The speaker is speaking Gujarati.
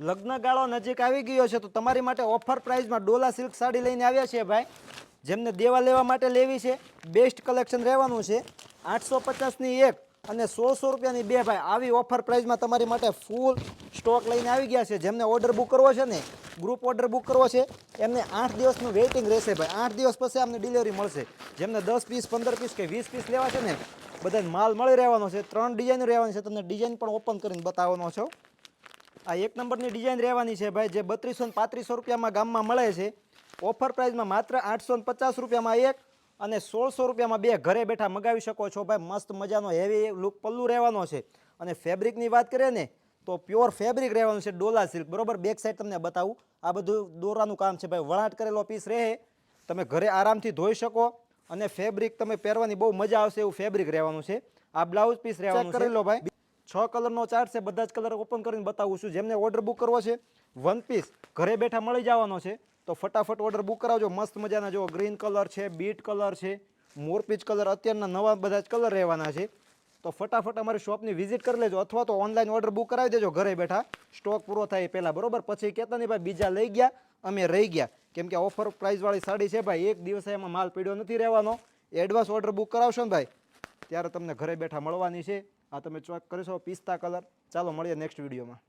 લગ્ન ગાળો નજીક આવી ગયો છે, તો તમારી માટે ઓફર પ્રાઇસમાં ડોલા સિલ્ક સાડી લઈને આવ્યા છે ભાઈ. જેમને દેવા લેવા માટે લેવી છે બેસ્ટ કલેક્શન રહેવાનું છે. આઠસો પચાસની એક અને સોળસો રૂપિયાની બે ભાઈ. આવી ઓફર પ્રાઇસમાં તમારી માટે ફૂલ સ્ટોક લઈને આવી ગયા છે. જેમને ઓર્ડર બુક કરવો છે ને ગ્રુપ ઓર્ડર બુક કરવો છે, એમને આઠ દિવસનું વેઇટિંગ રહેશે ભાઈ. આઠ દિવસ પછી અમને ડિલિવરી મળશે. જેમને દસ પીસ પંદર પીસ કે વીસ પીસ લેવા છે ને, બધાને માલ મળી રહેવાનો છે. ત્રણ ડિઝાઇન રહેવાની છે. તમને ડિઝાઇન પણ ઓપન કરીને બતાવવાનો છો. આ એક નંબરની ડિઝાઇન રહેવાની છે ભાઈ જે બત્રીસો ને પાંત્રીસો રૂપિયામાં ગામમાં મળે છે. ઓફર પ્રાઇસમાં માત્ર આઠસો ને પચાસ રૂપિયામાં એક અને સોળસો રૂપિયામાં બે ઘરે બેઠા મગાવી શકો છો ભાઈ. મસ્ત મજાનો હેવી લુક પલ્લુ રહેવાનો છે. અને ફેબ્રિકની વાત કરીએ ને તો પ્યોર ફેબ્રિક રહેવાનું છે ડોલા સિલ્ક બરોબર? બેક સાઈડ તમને બતાવું. આ બધું દોરાનું કામ છે ભાઈ. વણાટ કરેલો પીસ રહે. તમે ઘરે આરામથી ધોઈ શકો અને ફેબ્રિક તમે પહેરવાની બહુ મજા આવશે એવું ફેબ્રિક રહેવાનું છે. આ બ્લાઉઝ પીસ રહેવાનું કરી લો ભાઈ. છ કલરનો ચાર્ટ છે, બધા જ કલર ઓપન કરીને બતાવું છું. જેમને ઓર્ડર બુક કરવો છે વન પીસ ઘરે બેઠા મળી જવાનો છે, તો ફટાફટ ઓર્ડર બુક કરાવજો. મસ્ત મજાના જો ગ્રીન કલર છે બીટ કલર છે મોરપીચ કલર અત્યારના નવા બધા જ કલર રહેવાના છે. તો ફટાફટ અમારી શોપની વિઝિટ કરી લેજો, અથવા તો ઓનલાઈન ઓર્ડર બુક કરાવી દેજો ઘરે બેઠા. સ્ટોક પૂરો થાય પહેલાં, બરોબર? પછી કહેતા નહીં, ભાઈ, બીજા લઈ ગયા, અમે રહી ગયા. કેમ કે ઓફર પ્રાઇસવાળી સાડી છે, ભાઈ, એક દિવસે એમાં માલ પીડ્યો નથી રહેવાનો. એડવાન્સ ઓર્ડર બુક કરાવશો ને, ભાઈ ત્યારે તમને ઘરે બેઠા મળવાની છે. આ તમે ચોક કરીશો પિસ્તા કલર. ચાલો મળીએ નેક્સ્ટ વિડીયોમાં.